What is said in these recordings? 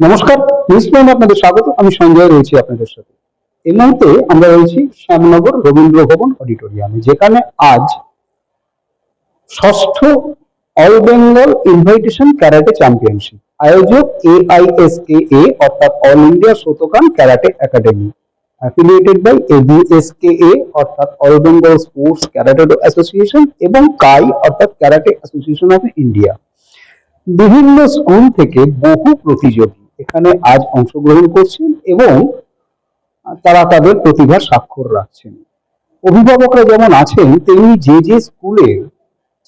নমস্কার নিউজ আপনাদের স্বাগত। আমি সঞ্জয় রয়েছি আপনাদের সাথে। এই মুহূর্তে আমরা রয়েছি শ্যামনগর রবীন্দ্র ভবন অডিটোরিয়ামে, যেখানে আজ ষষ্ঠ all Bengal invitation karate championship, আয়োজক এআইএসকেএ, অর্থাৎ all India Shotokan karate academy affiliated by ABSKA, অর্থাৎ all Bengal sports karate association এবং কাই, অর্থাৎ ক্যারাটে অ্যাসোসিয়েশন অফ ইন্ডিয়া। বিভিন্ন স্কুল থেকে বহু প্রতিযোগী এখানে আজ অংশগ্রহণ করছেন এবং তারা তাদের প্রতিভার স্বাক্ষর রাখছেন। অভিভাবকরা যেমন আছেন, তেমনি যে যে স্কুলের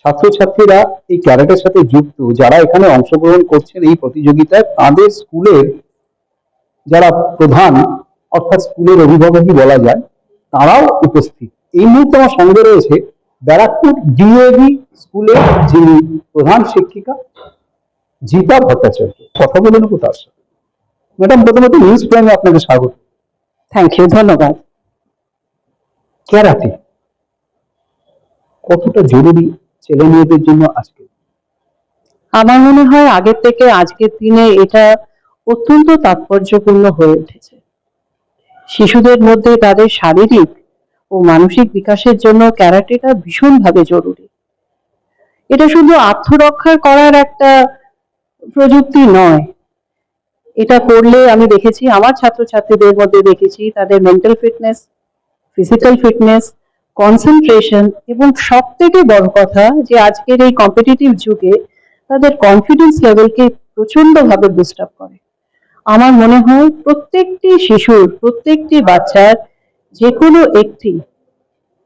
ছাত্রছাত্রীরা এই ক্যারাটের সাথে যুক্ত, যারা এখানে অংশগ্রহণ করছেন এই প্রতিযোগিতায়, তাদের স্কুলের যারা প্রধান, অর্থাৎ স্কুলের অভিভাবকই বলা যায়, তারাও উপস্থিত। এই মুহূর্তে আমার সঙ্গে রয়েছে ব্যারাকপুর ডিএভি স্কুলের যিনি প্রধান শিক্ষিকা, জিতা ভট্টাচার্য। কথা বলে নেব তার সাথে ম্যাডাম প্রথমত নিউজ প্রাইমে আপনাকে স্বাগত। থ্যাংক ইউ ধন্যবাদ। ক্যারাটে কতটা জরুরি ছেলে মেয়েদের জন্য আজকে? আমার মনে হয় আগের থেকে আজকের দিনে এটা অত্যন্ত তাৎপর্যপূর্ণ হয়ে উঠেছে। শিশুদের মধ্যে তাদের শারীরিক ও মানসিক বিকাশের জন্য ক্যারাটেটা ভীষণভাবে জরুরি। এটা শুধু আত্মরক্ষা করার একটা প্রযুক্তি নয় এটা করলে আমি দেখেছি, আমার ছাত্রছাত্রীদের মধ্যে দেখেছি, তাদের mental fitness physical fitness concentration এবং সব থেকে বড় কথা যে আজকের এই কম্পিটিটিভ যুগে তাদের কনফিডেন্স লেভেলকে প্রচন্ডভাবে বুস্ট আপ করে। আমার মনে হয় প্রত্যেকটি শিশুর, প্রত্যেকটি বাচ্চার যে কোনো একটি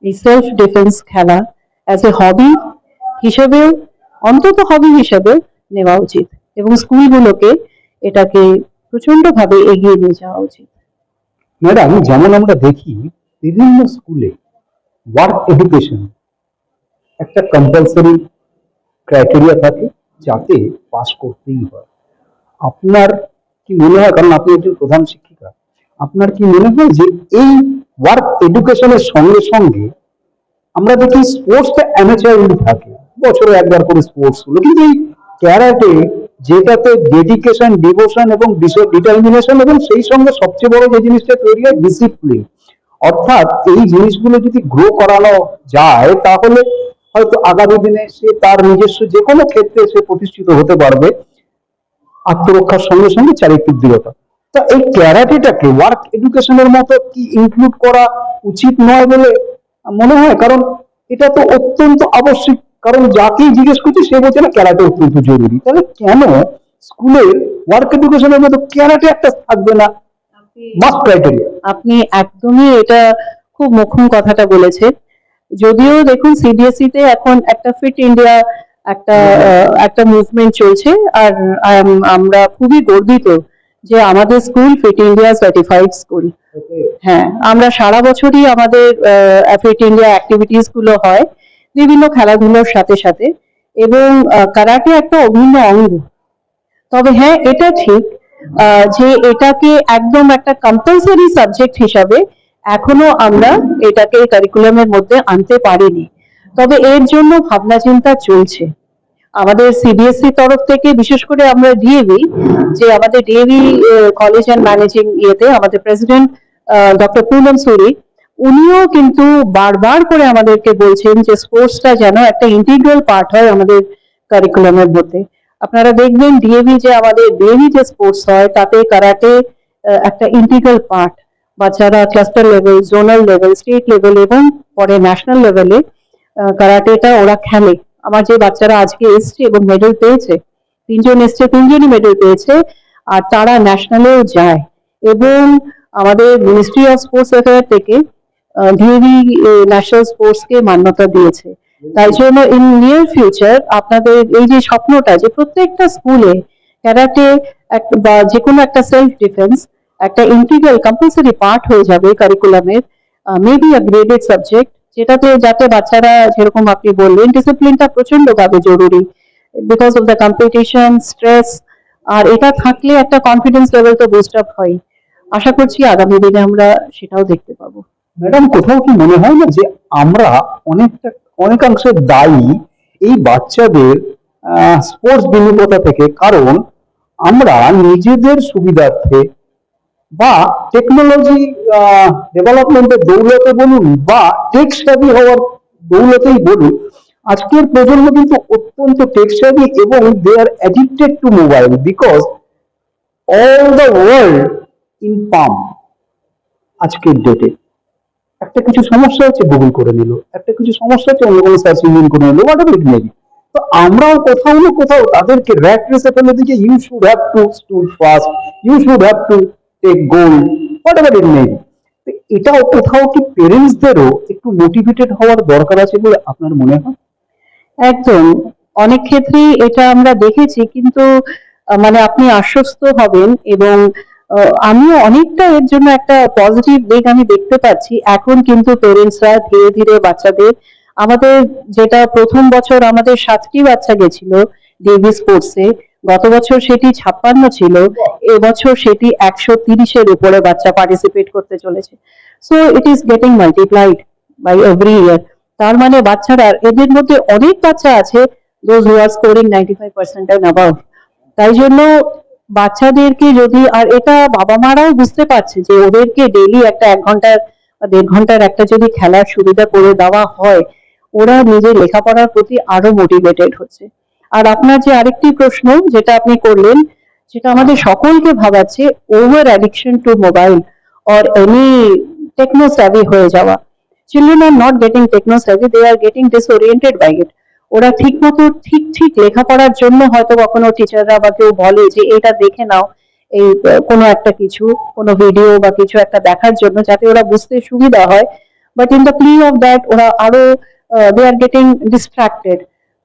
এই সেলফ ডিফেন্স খেলা অ্যাজ এ হবি হিসেবেও, অন্তত হবি হিসেবে নেওয়া উচিত এবং স্কুলগুলোকে এটাকে প্রচন্ডভাবে এগিয়ে নিয়ে যাওয়া উচিত। ম্যাডাম, যেমন আমরা দেখি বিভিন্ন স্কুলে ওয়ার্ক এডুকেশন একটা কম্পালসারি ক্রাইটেরিয়া থাকে যাতে পাস করতেই হয়। আপনার কি মনে হয়, কারণ আপনি একজন প্রধান শিক্ষিকা, আপনার কি মনে হয় যে এই ওয়ার্ক এডুকেশনের সঙ্গে সঙ্গে আমরা দেখি স্পোর্টসটা অ্যামেচারলি থাকে। বছরে একবার করে স্পোর্টসগুলো কিন্তু এই ক্যারাটে যেটাতে ডেডিকেশন ডিভোশন এবং ডিটারমিনেশন এবং সেই সঙ্গে সবচেয়ে বড় যে জিনিসটা তৈরি হয় ডিসিপ্লিন অর্থাৎ এই জিনিসগুলো যদি গ্রো করানো যায়, তাহলে হয়তো আগামী দিনে সে তার নিজস্ব যে কোনো ক্ষেত্রে সে প্রতিষ্ঠিত হতে পারবে। আত্মরক্ষার সঙ্গে সঙ্গে চারিত্রিক দৃঢ়তা। তা এই ক্যারাটেটাকে ওয়ার্ক এডুকেশনের মতো কি ইনক্লুড করা উচিত নয় বলে মনে হয়? কারণ এটা তো অত্যন্ত আবশ্যিক কারণ যাকেই জিজ্ঞেস করছি সে বলছে না ক্যারাটে অত্যন্ত জরুরি। তাহলে কেন স্কুলে ওয়ার্ক এডুকেশনের মতো ক্যারাটে একটা থাকবে না? মাস্ট ক্রাইটেরিয়া আপনি একদমই এটা খুব মোক্ষম কথাটা বলেছেন। যদিও দেখুন সিবিএসই তে এখন একটা ফিট ইন্ডিয়া একটা একটা মুভমেন্ট চলছে আর আমরা খুবই গর্বিত যে আমাদের school fit India certified school. হ্যাঁ আমরা সারা বছরই আমাদের ফিট ইন্ডিয়া অ্যাক্টিভিটিসগুলো হয়। বিভিন্ন খেলাধুলোর সাথে সাথে এবং কারাটে একটা অভিন্ন অঙ্গ। তবে হ্যাঁ এটা ঠিক যে এটাকে একদম একটা কম্পালসারি সাবজেক্ট হিসাবে এখনও আমরা এটাকে কারিকুলামের মধ্যে আনতে পারিনি। তবে এর জন্য ভাবনা চিন্তা চলছে। আমাদের সিবিএসসি E তরফ থেকে বিশেষ করে আমরা ডিএভি যে আমাদের ডিএভি কলেজ অ্যান্ড ম্যানেজিং ইয়েতে আমাদের প্রেসিডেন্ট ডক্টর পুনম সুরি উনিও কিন্তু বারবার করে আমাদেরকে বলছেন যে স্পোর্টসটা যেন একটা ইন্টিগ্রাল পার্ট হয় আমাদের কারিকুলামের মধ্যে। আপনারা দেখবেন ডিএভি যে আমাদের ডিএভি যে স্পোর্টস হয়, তাতে কারাটে একটা ইন্টিগ্রাল পার্ট বাচ্চারা cluster level zonal level state level এবং পরে ন্যাশনাল লেভেলে কারাটেটা ওরা খেলে। আমার যে বাচ্চারা আজকে এসছে এবং মেডেল পেয়েছে, তিনজন এসছে, তিনজনই মেডেল পেয়েছে, আর তারা ন্যাশনালেও যায়। এবং আমাদের মিনিস্ট্রি অফ স্পোর্টস অ্যাফেয়ার থেকে ডিএভি ন্যাশনাল স্পোর্টস কে মান্যতা দিয়েছে। তাই জন্য ইন নিয়ার ফিউচার আপনাদের এই যে স্বপ্নটা যে প্রত্যেকটা স্কুলে ক্যারাটে বা যে কোনো একটা সেলফ ডিফেন্স একটা ইন্টিগ্রাল কম্পালসারি পার্ট হয়ে যাবে কারিকুলামের মেবি আ গ্রেডেড সাবজেক্ট যেটাতে যাতে বাচ্চারা যেরকম আপনি বললেন ডিসিপ্লিনটা প্রচন্ডভাবে জরুরি। Because of the competition stress আর এটা থাকলে একটা কনফিডেন্স লেভেল তো বুস্ট আপ হয়। আশা করছি আগামী দিনে আমরা সেটাও দেখতে পাবো। ম্যাডাম, কোথাও কি মনে হয় না যে আমরা অনেকটা, অনেকাংশে দায়ী এই বাচ্চাদের স্পোর্টস বিমুখতা থেকে? কারণ আমরা নিজেদের সুবিধার্থে বা টেকনোলজি ডেভেলপমেন্টের দৌলতে বলুন বা টেক সাবি হওয়ার দৌলতেই বলুন, আজকের প্রজন্ম কিন্তু অত্যন্ত টেক সাবি এবং they are addicted to mobile because all the world in palm আজকের ডেটে একটা কিছু সমস্যা হচ্ছে গুগল করে নিল। একটা কিছু সমস্যা হচ্ছে অন্য কোনো সার্চ ইঞ্জিন করে নিল হোয়াট ইট মেবি তো আমরাও কোথাও না কোথাও তাদেরকে র্যাক রেসে ফেলে যে you should have to stood first you should have to take gold whatever it maybe এটাও কোথাও কি পেরেন্টসদেরও একটু মোটিভেটেড হওয়ার দরকার আছে বলে আপনার মনে হয়? একদম। অনেক ক্ষেত্রেই এটা আমরা দেখেছি, কিন্তু মানে আপনি আশ্বস্ত হবেন এবং আমিও অনেকটা এর জন্য একটা পজিটিভ দিক আমি দেখতে পাচ্ছি। এখন কিন্তু পেরেন্টসরা ধীরে ধীরে বাচ্চাদের আমাদের যেটা প্রথম বছর আমাদের সাতটি বাচ্চা গেছিল ডেভি স্পোর্টসে গত বছর সেটি ছাপ্পান্ন ছিল এবছর সেটি একশো তিরিশের উপরে বাচ্চা পার্টিসিপেট করতে চলেছে। So it is getting multiplied by every year তার মানে বাচ্চারা এদের মধ্যে অনেক বাচ্চা আছে those who are scoring ninety five percent and above তাই জন্য বাচ্চাদেরকে যদি, আর এটা বাবা মারাও বুঝতে পারছে যে ওদেরকে ডেইলি একটা এক ঘণ্টার দেড় ঘণ্টার একটা যদি খেলার সুবিধা করে দেওয়া হয়, ওরা নিজের লেখাপড়ার প্রতি আরও মোটিভেটেড হচ্ছে। আর আপনার যে আরেকটি প্রশ্ন যেটা আপনি করলেন, সেটা আমাদের সকলকে ভাবাচ্ছে over addiction to mobile or any techno savvy হয়ে যাওয়া। Children are not getting techno savvy they are getting disoriented by it ওরা ঠিক মতো ঠিক ঠিক লেখাপড়ার জন্য হয়তো কখনো টিচাররা বা কেউ বলে যে, এটা দেখে নাও, এই কোনো একটা কিছু, কোনো ভিডিও বা কিছু একটা দেখার জন্য যাতে ওরা বুঝতে সুবিধা হয়। But in the plea of that ওরা আরও দে আর গেটিং ডিস্ট্রাক্টেড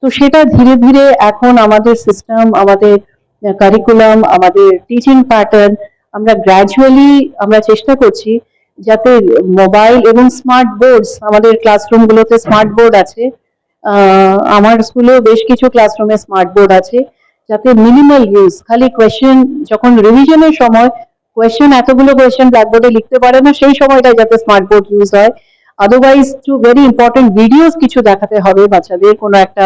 তো সেটা ধীরে ধীরে এখন আমাদের সিস্টেম আমাদের কারিকুলাম আমাদের টিচিং প্যাটার্ন আমরা গ্র্যাজুয়ালি আমরা চেষ্টা করছি যাতে মোবাইল এবং স্মার্ট বোর্ডস আমাদের ক্লাসরুম গুলোতে স্মার্ট বোর্ড আছে আমার স্কুলেও বেশ কিছু ক্লাসরুমে স্মার্ট বোর্ড আছে, যাতে মিনিমাল ইউজ খালি কোয়েশ্চেন যখন রিভিশনের সময় কোয়েশ্চেন এতগুলো কোয়েশ্চেন ব্ল্যাকবোর্ডে লিখতে পারে না, সেই সময়টা যাতে স্মার্ট বোর্ড ইউজ হয়। Otherwise to very important videos কিছু দেখাতে হবে বাচ্চাদের, কোনো একটা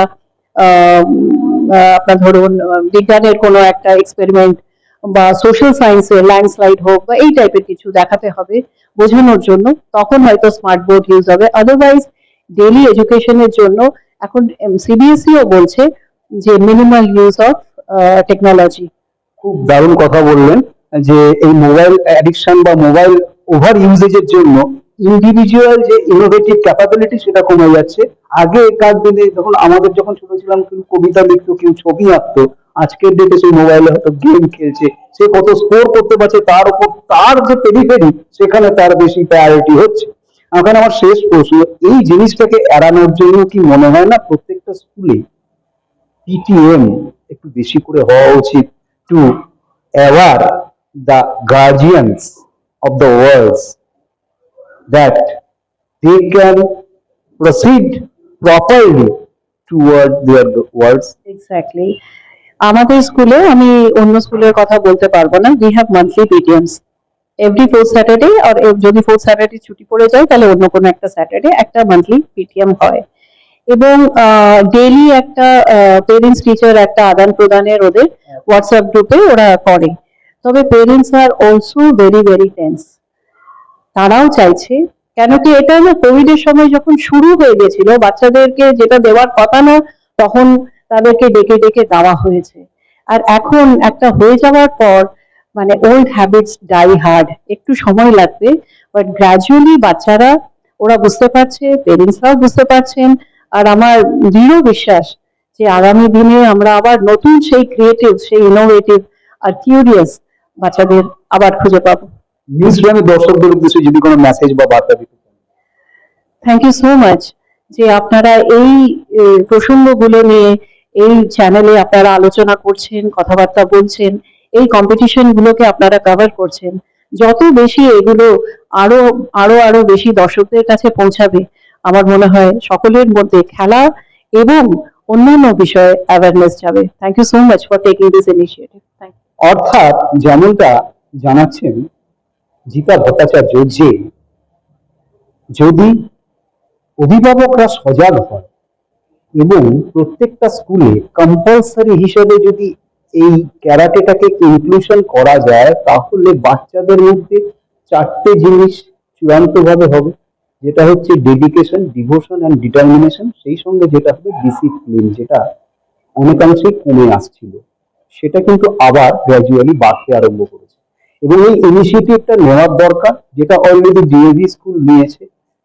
আপনার ধরুন বিজ্ঞানের কোনো একটা এক্সপেরিমেন্ট বা সোশ্যাল সায়েন্সের ল্যান্ডস্লাইড হোক বা এই টাইপের কিছু দেখাতে হবে বোঝানোর জন্য, তখন হয়তো স্মার্ট বোর্ড ইউজ হবে। আদারওয়াইজ ডেইলি এডুকেশনের জন্য এখন সিবিএসইও বলছে যে মিনিমাল ইউজ অফ টেকনোলজি খুব দারুণ কথা বললেন যে এই মোবাইল অ্যাডিকশন বা মোবাইল ওভার ইউজেজের জন্য ইন্ডিভিজুয়াল যে ইনোভেটিভ ক্যাপাবিলিটি সেটা কমে যাচ্ছে। আগে একার দিনে যখন আমাদের যখন ছোট ছিলাম, কেউ কবিতা লিখতো, কেউ ছবি আঁকতো, আজকের ডেটে সেই মোবাইলে হয়তো গেম খেলছে, সে কত স্কোর করতে পারছে, তার উপর তার যে পেরিফেরি সেখানে তার বেশি প্রায়োরিটি হচ্ছে। এখন আমার শেষ প্রশ্ন, এই জিনিসটাকে এড়ানোর জন্য কি মনে হয় না প্রত্যেকটা স্কুলে পিটিএম একটু বেশি করে হওয়া উচিত to aware the guardians of the worlds that they can proceed properly toward their worlds exactly আমাদের স্কুলে, আমি অন্য স্কুলের কথা বলতে পারব না we have monthly PTMs every fourth Saturday আর যদি ফোর্থ স্যাটারডে ছুটি পড়ে যায়, তাহলে অন্য কোনো একটা স্যাটারডে একটা মান্থলি পিটিএম হয়। এবং ডেইলি একটা পেরেন্টস টিচার একটা আদান প্রদানের ওদের হোয়াটসঅ্যাপ গ্রুপে ওরা করে। তবে parents are also very very tense তারাও চাইছে কেন কি এটা না কোভিড এর সময় যখন শুরু হয়ে গেছিল, বাচ্চাদেরকে যেটা দেওয়ার কথা না, তখন তাদেরকে ডেকে ডেকে দেওয়া হয়েছে। আর এখন একটা হয়ে যাওয়ার পর মানে ওল্ড হ্যাবিটস ডাই হার্ড একটু সময় লাগবে বাট গ্রাজুয়ালি বাচ্চারা ওরা বুঝতে পারছে পেরেন্টসরাও বুঝতে পারছেন আর আমার দৃঢ় বিশ্বাস যে আগামী দিনে আমরা আবার নতুন সেই ক্রিয়েটিভ সেই ইনোভেটিভ আর কিউরিয়াস বাচ্চাদের আবার খুঁজে পাবো। নিউজ গ্রামের দর্শকদের উদ্দেশ্যে যদি কোনো মেসেজ বা বার্তা দিতে থ্যাংক ইউ সো মাচ যে আপনারা এই প্রসঙ্গগুলো নিয়ে এই চ্যানেলে আপনারা আলোচনা করছেন কথাবার্তা বলছেন এই কম্পিটিশন গুলোকে আপনারা কভার করছেন। যত বেশি এগুলো আরও আরও আরও বেশি দর্শকদের কাছে পৌঁছাবে, আমার মনে হয় সকলের মধ্যে খেলা এবং অন্যান্য বিষয়ে অ্যাওয়ারনেস যাবে। Thank you so much for taking this initiative অর্থাৎ যেমনটা জানাচ্ছেন জিতা ভট্টাচার্য যে, যদি অভিভাবকরা সজাগ হয় এবং প্রত্যেকটা স্কুলে কম্পালসারি হিসেবে যদি এই ক্যারাটেটাকে ইনক্লুশন করা যায়, তাহলে বাচ্চাদের মধ্যে চারটে জিনিস চূড়ান্তভাবে হবে, যেটা হচ্ছে ডেডিকেশন ডিভোশন অ্যান্ড ডিটারমিনেশন সেই সঙ্গে যেটা হবে ডিসিপ্লিন যেটা অনেকাংশেই কমে আসছিল। সেটা কিন্তু আবার গ্র্যাজুয়ালি বাড়তে আরম্ভ করেছে। এবং এই ইনিশিয়েটিভটা নেওয়ার দরকার, যেটা অলরেডি ডিএভি স্কুল নিয়েছে,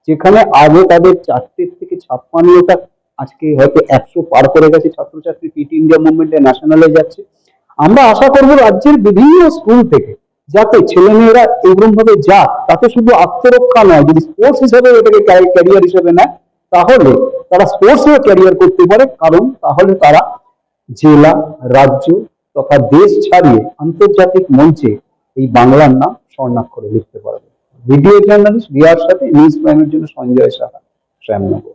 যেখানে আগে তাদের চারটে থেকে ছাপ্পান্নটা, আজকে হয়তো একশো পার করে গেছে ছাত্রছাত্রী পিটি ইন্ডিয়া মুভমেন্টে ন্যাশনালে যাচ্ছে। আমরা আশা করব রাজ্যের বিভিন্ন স্কুল থেকে যাতে ছেলেমেয়েরা এরকম ভাবে যাক, তাতে শুধু আত্মরক্ষা নয়, যদি স্পোর্টস হিসেবে এটাকে ক্যারিয়ার হিসেবে নেয়, তাহলে তারা স্পোর্টসেও ক্যারিয়ার করতে পারে। কারণ তাহলে তারা জেলা, রাজ্য তথা দেশ ছাড়িয়ে আন্তর্জাতিক মঞ্চে এই বাংলার নাম স্বর্ণাক্ষরে লিখতে পারবে। ভিডিও জার্নালিস্ট রিয়ার সাথে নিউজ প্রাইমের জন্য সঞ্জয় সাহা, শ্যামনগর।